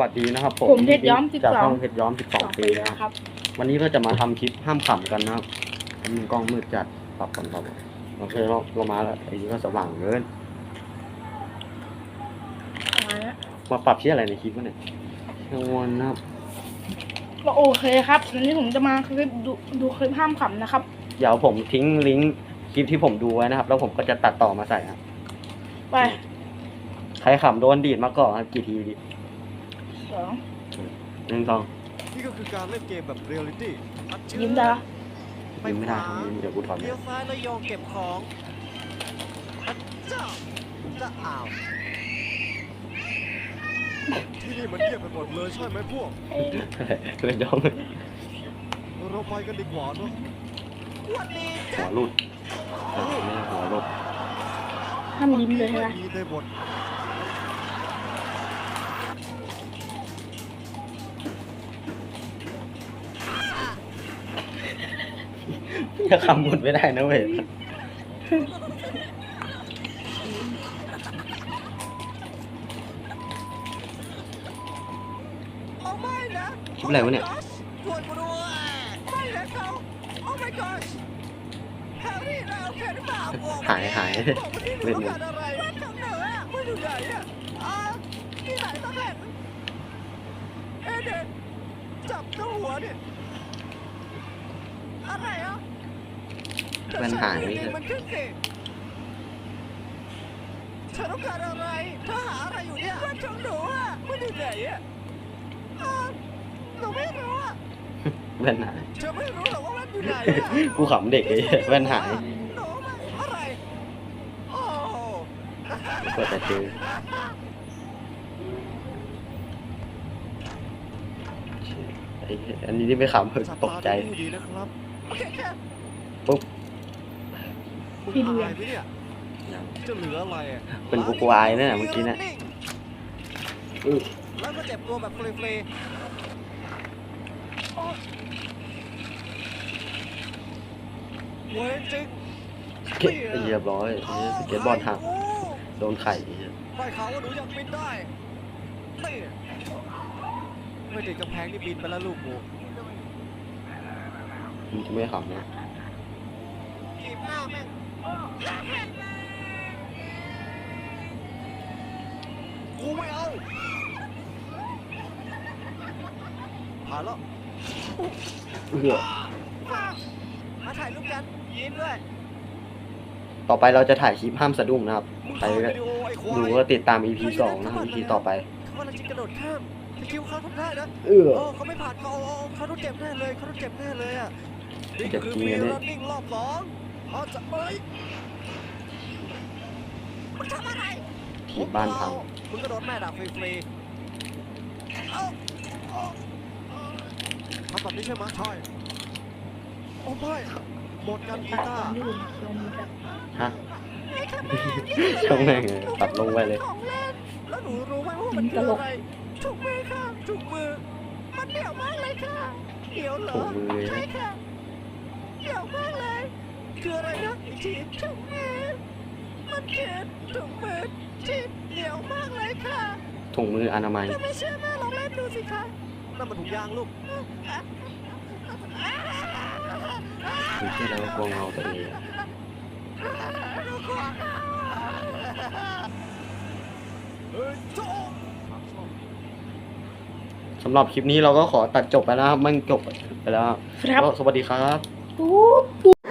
วัสดีนะครับผมผมเพชรย้อมจาก12ช่องเพชรย้อม 12 ปีนะครับ ครับ วันนี้ก็จะมาทำคลิปห้ามขำกันนะครับมันกล้องมืดจัดปรับก่อนปรับก่อนโอเคเราเรามาแล้วไอ้นี่ก็สว่างเกินมาปรับที่อะไรในคลิปวะเนี่ยกังวลนะครับก็โอเคครับวันนี้ผมจะมาคลิปดูดูคลิปห้ามขำนะครับ เดี๋ยวผมทิ้งลิงก์คลิปที่ผมดูไว้นะครับ แล้วผมก็จะตัดต่อมาใส่ครับไป ใครขำโดนดีดมาก่อนครับกี่ทีดี สองหนึ่งสองนี่ก็คือการเล่นเกมแบบเรียลลิตี้ยิ้มได้ปะยิ้มไม่ได้ยิ้มเดี๋ยวกูถอดเลี้ยวซ้ายแล้วโยงเก็บของอัดเจ้าจะอ้าวที่นี่มันเงียบไปหมดเลยใช่ไหมพวกเอ้ยเลยย้อมเราไปกันดีกว่าเนอะวันนี้หัวรุดเออไม่หัวรุดห้ามยิ้มเลยใช่ไหม ดีไปหมดจะขำหมดไม่ได้นะเว้ยเอาไม่นะคลิปอะไรวะเนี่ยช่วยกูด้วยไม่นเขา Oh my gosh แฮร์รี่แค่หรือเปล่าบอกมาหายหายบอกมาที่หนูเล่นต้องมุกการอะไรว่าทางเหนือไม่อยู่ไหนอะอ่าที่ไหนสักแห่งเอเดนจับเจ้าหัวเนี่ย อะไรอะมันหายแต่ไม่ฉันใช่มันขึ้นสิเธอต้องการอะไรเธอหาอะไรอยู่เนี่ยว่าของหนูอะมันอยู่ไหนอะอ่าหนูไม่รู้อะแว่นหายเธอไม่รู้หรอกว่ามันอยู่ไหนอะกูขำเด็กไอ้เหี้ยแว่นหายหนูมันอะไรโอ้เปิดแต่เจอไอ้เหี้ยอันนี้ที่ไม่ขำเพิ่งตกใจดีนะครับโอเคค่ะ ปุ๊บพี่ดูหายไปเนี่ยจะเหลืออะไรอะเป็นกูกวายเนี่ยเมื่อกี้เนี่ยอื้อแล้วก็เจ็บตัวแบบเฟรย์เว้ยจริงเก็บเรียบร้อยไอ้เหี้ยสเก็ตบอร์ดหักโดนไข่ไอ้เหี้ยไปเขาว่าหนูยังบินได้นี่ไม่ติดกำแพงนี่บินไปแล้วลูกหมูมึง จะไม่ขำนะกีบหน้าแม่งกูไม่เอาผ่านแล้วเอื้อมาถ่ายรูปกันยิ้มด้วยต่อไปเราจะถ่ายคลิปห้ามสะดุ้งนะครับมึงใครถ่ายก็วิดีโอไอ้ควายดูก็ติดตาม EP สองนะครับ EP ต่อไปเขากำลังจะกระโดดข้ามสกิลเขาทำได้นะเอื้อโอ้เขาไม่ผ่านเขาเอาเอาเขาต้องเจ็บแน่เลยเขาต้องเจ็บแน่เลยอะ นี่จ็บคือจริงปีอะเนี่ยรันนิ่งรอบสองเขาจะเอ้ยมันทำอะไรถีบบ้านพังมึงก็โดนแม่ด่าฟรีๆทำแบบนี้ใช่ไหมใช่โอ้ไม่หมดกันกีตัดตาร์ที่ผมลงจับฮะช่องแม่งเลยตัดลงไปเลยของเล่นแล้วหนูรู้ไหมว่ามันคืออะไรถุงมือค่ะถุงมือมันเหนียวมากเลยค่ะเหนียวเหรอใช่ค่ะ เหนียวมากเลย คืออะไรนะอีกทีถุงมือมันคือถุงมือที่เหนียวมากเลยค่ะถุงมืออนามัยถ้าไม่เชื่อแม่ลองเล่นดูสิคะนั่นมันถุงยางลูกคือเชื่อแล้วว่ากลัวเงาตัวเองอะเฮ้ยโจ้สำหรับคลิปนี้เราก็ขอตัดจบไปแล้วครับมันจบไปแล้วครับครับก็สวัสดีครับ ปุ๊บ